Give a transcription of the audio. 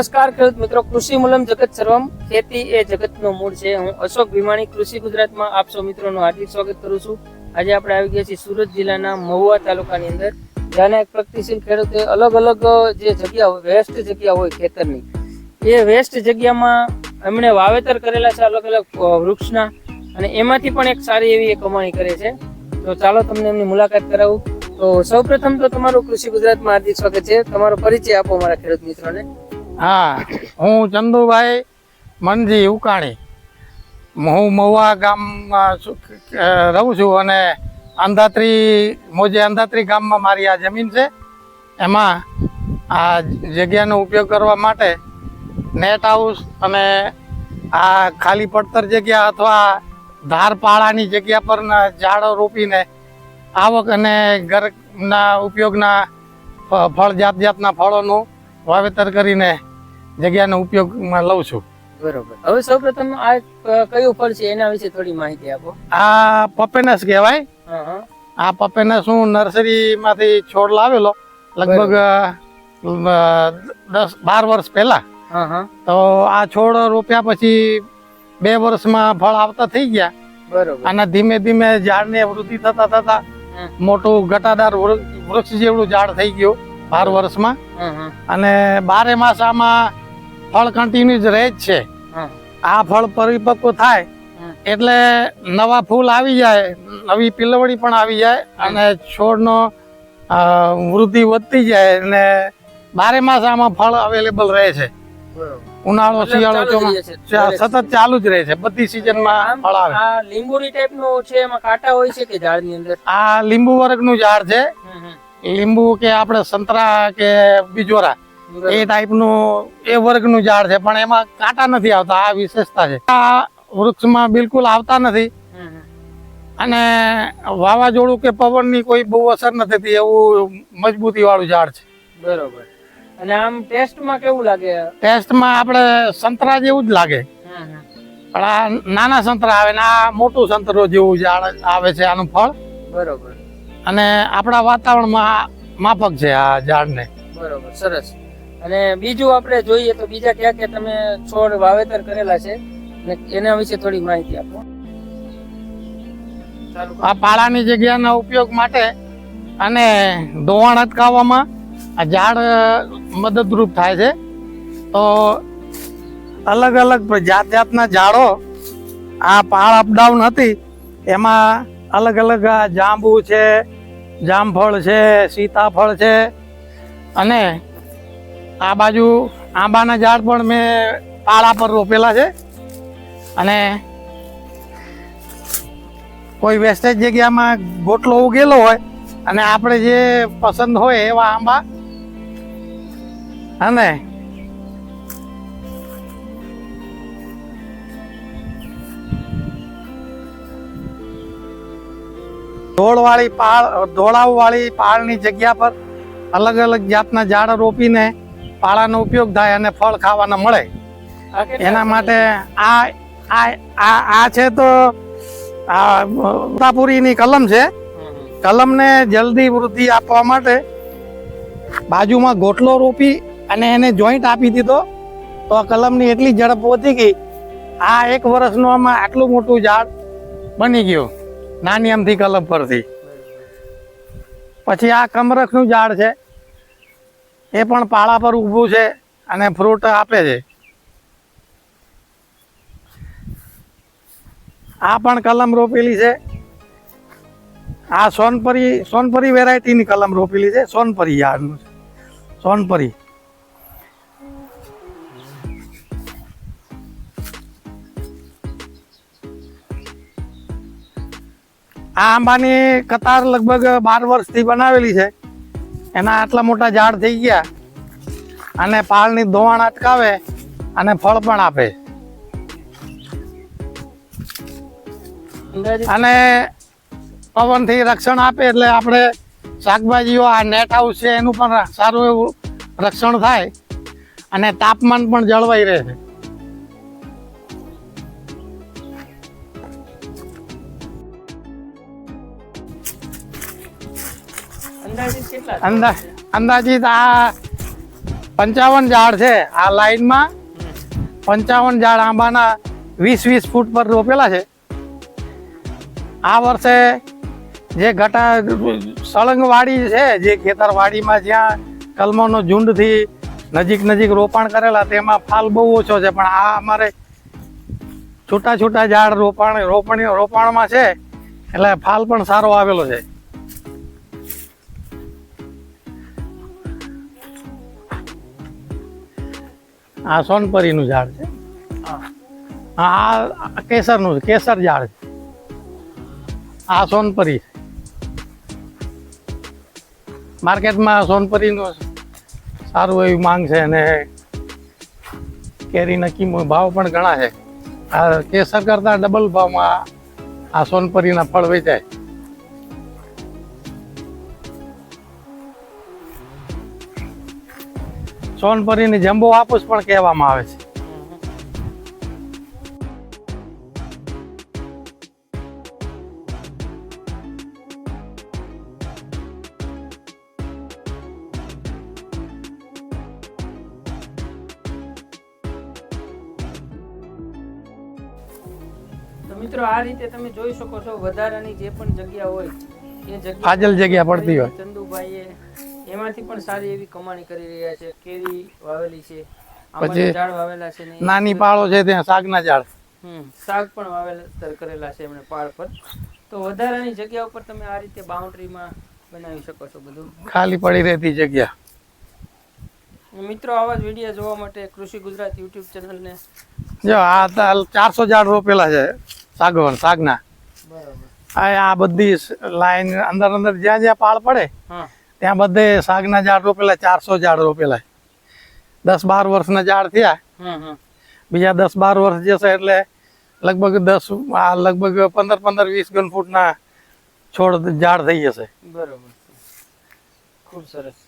નમસ્કાર ખેડૂત મિત્રો, કૃષિ મૂલમ જગત સર્વમ. ખેતી એ જગતનો મૂળ છે. હું અશોક ભીમાણી, કૃષિ ગુજરાતમાં આપ સૌ મિત્રોનું હાર્દિક સ્વાગત કરું છું. આજે આપણે આવી ગયા છીએ સુરત જિલ્લાના મહુવા તાલુકાની અંદર જ્યાં એક પ્રગતિશીલ ખેડૂતે અલગ અલગ જે જગ્યા હોય, વેસ્ટ જગ્યા હોય ખેતરની, એ વેસ્ટ જગ્યામાં એમણે વાવેતર કરેલા છે અલગ અલગ વૃક્ષના, અને એમાંથી પણ એક સારી એવી કમાણી કરે છે. તો ચાલો તમને એમની મુલાકાત કરાવું. તો સૌપ્રથમ તો તમારું કૃષિ ગુજરાતમાં હાર્દિક સ્વાગત છે. તમારો પરિચય આપો મારા ખેડૂત મિત્રોને. હા, હું ચંદુભાઈ મનજી ઉકાણી. હું મહુવા ગામમાં રહું છું અને અંધાત્રી, મોજે અંધાત્રી ગામમાં મારી આ જમીન છે. એમાં આ જગ્યાનો ઉપયોગ કરવા માટે નેટ હાઉસ અને આ ખાલી પડતર જગ્યા અથવા ધાર પાળાની જગ્યા પર ઝાડો રોપીને આવક અને ઘરના ઉપયોગના ફળ જાત જાતના ફળોનું વાવેતર કરીને જગ્યાનો ઉપયોગમાં લઉં છું. બરોબર. હવે સૌપ્રથમ આ કયું ફળ છે એના વિશે થોડી માહિતી આપો. આ પપેનસ કહેવાય. આ પપેનસ હું નર્સરીમાંથી છોડ લાવેલો લગભગ દસ બાર વર્ષ પહેલા. તો આ છોડ રોપ્યા પછી બે વર્ષમાં ફળ આવતા થઈ ગયા. બરોબર. અને ધીમે ધીમે ઝાડને વૃદ્ધિ થતા થતા મોટું ઘટાદાર વૃક્ષ જેવડું ઝાડ થઈ ગયું બાર વર્ષમાં. અને બારે માસ આમાં ફળ કન્ટિન્યુ જ રહે જ છે આ ફળ પરિપક્વ થાય એટલે નવા ફૂલ આવી જાય નવી પિલવડી પણ આવી જાય અને છોડનો વૃદ્ધિ વધતી જાય અને બારે માસ આમાં ફળ અવેલેબલ રહે છે. ઉનાળો શિયાળો ચાલુ ચોમા રહે છે. ચા- સતત ચાલુ જ રહે છે. બધી સિઝનમાં ફળ આવે. આ લીંબુડી ટાઈપનું છે એમાં કાંટા હોય છે કે ઝાડની અંદર? આ લીંબુ વર્ગનું ઝાડ છે. લીંબુ કે આપણે સંતરા કે બીજોરા. એ ટાઈપનું એ વર્ગનું ઝાડ છે પણ એમાં કાંટા નથી આવતા આ વિશેષતા છે. આ વૃક્ષમાં બિલકુલ આવતા નથી. અને વાવાઝોડું કે પવનની કોઈ બહુ અસર નથી થતી એવું મજબૂતી વાળું ઝાડ છે. બરોબર. અને આમ ટેસ્ટમાં કેવું લાગે? ટેસ્ટમાં આપણે સંતરા જેવું જ લાગે. પણ આ નાના સંતરા આવે ને આ મોટું સંતરો જેવું ઝાડ આવે છે આનું ફળ. બરોબર. અને આપણા વાતાવરણમાં માફક છે આ ઝાડને. બરોબર સરસ. અને બીજું આપણે જોઈએ તો બીજા ક્યાં ક્યાં તમે છોડ વાવેતર કરેલા છે અને એના વિશે થોડી માહિતી આપો. આ પાળાની જગ્યાના ઉપયોગ માટે અને ધોવાણ અટકાવવામાં આ ઝાડ મદદરૂપ થાય છે. તો અલગ અલગ જાત જાતના ઝાડો આ પાળ અપડાઉન હતી. એમાં અલગ અલગ જાંબુ છે, જામફળ છે, સીતાફળ છે અને આ બાજુ આંબાના ઝાડ પણ મેં પાળા પર રોપેલા છે. અને કોઈ વેસ્ટેજ જગ્યામાં ગોટલો ઉગેલો હોય અને આપણે જે પસંદ હોય એવા આંબા. અને ધોળવાળી પાળ, ધોળાવવાળી પાળની જગ્યા પર અલગ અલગ જાતના ઝાડ રોપીને પાળાનો ઉપયોગ થાય અને ફળ ખાવાના મળે. એના માટે આ આ આ છે તો, આ, ઉતાપુરીની કલમ છે. કલમને જલ્દી વૃદ્ધિ આપવા માટે બાજુમાં ગોટલો રોપી અને એને જોઈન્ટ આપી દીધો. તો આ કલમની એટલી ઝડપ વધી ગઈ. આ એક વર્ષનો આમાં આટલું મોટું ઝાડ બની ગયું. નાની આમથી કલમ પરથી. પછી આ કમરખનું ઝાડ છે. એ પણ પાળા પર ઊભું છે અને ફ્રૂટ આપે છે. આ પણ કલમ રોપેલી છે. આ સોનપરી સોનપરી વેરાયટીની કલમ રોપેલી છે. સોનપરી યાર્ડનું છે. સોનપરી. આ આંબાની કતાર લગભગ બાર વર્ષથી બનાવેલી છે. એના આટલા મોટા ઝાડ થઈ ગયા. અને પાળની ધોવાણ અટકાવે અને ફળ પણ આપે. અને પવનથી રક્ષણ આપે એટલે આપણે શાકભાજીઓ આ નેટ હાઉસ છે એનું પણ સારું એવું રક્ષણ થાય. અને તાપમાન પણ જળવાઈ રહે. છે અંદાજિત આ પંચાવન ઝાડ છે. આ લાઈનમાં પંચાવન ઝાડ આંબાના વીસ વીસ ફૂટ પર રોપેલા છે. આ વર્ષે જે ઘટા સળંગવાડી છે, જે ખેતરવાડીમાં જ્યાં કલમોનો ઝુંડથી નજીક નજીક રોપાણ કરેલા, તેમાં ફાલ બહુ ઓછો છે, પણ આ અમારે છૂટા છૂટા ઝાડ રોપાણ રોપણી રોપાણમાં છે, એટલે ફાલ પણ સારો આવેલો છે. આ સોનપરીનું ઝાડ છે. આ કેસરનું કેસર ઝાડ છે. આ સોનપરી માર્કેટમાં સોનપરીનું સારું એવી માંગ છે અને કેરીના કિંમત ભાવ પણ ઘણા છે. આ કેસર કરતાં ડબલ ભાવમાં આ સોનપરીના ફળ વેચાય. સોનપરીની જંબો હાપુસ પણ કહેવામાં આવે છે તો મિત્રો આ રીતે તમે જોઈ શકો છો વધારાની જે પણ જગ્યા હોય એ જગ્યા ફાજલ જગ્યા પડતી હોય. ચંદુભાઈએ એમાંથી પણ સારી એવી કમાણી કરી રહ્યા છે કેરી વાવેલી છે પછી ઝાડ વાવેલા છે નાની પાળો છે ત્યાં શાકના ઝાડ. હમ શાક પણ વાવેલા કરેલા છે એમણે પાળ પર. તો વધારાની જગ્યા ઉપર તમે આ રીતે બાઉન્ડ્રીમાં બનાવી શકો છો બધું. ખાલી પડી રહેતી જગ્યા. મિત્રો આવા જ વીડિયો જોવા માટે કૃષિ ગુજરાત યુટ્યુબ ચેનલને જો આ ચારસો ઝાડ રોપેલા છે સાગવન સાગના. બરાબર. આ બધી લાઈન અંદર અંદર જ્યાં જ્યાં પાળ પડે હા. ત્યાં બધે શાકના ઝાડ રોપેલા ચારસો ઝાડ રોપેલા. દસ બાર વર્ષના ઝાડ થયા. બીજા દસ બાર વર્ષ જશે એટલે લગભગ દસ આ લગભગ પંદર પંદર વીસ ગન ફૂટના છોડ ઝાડ થઈ જશે. બરોબર ખૂબ સરસ.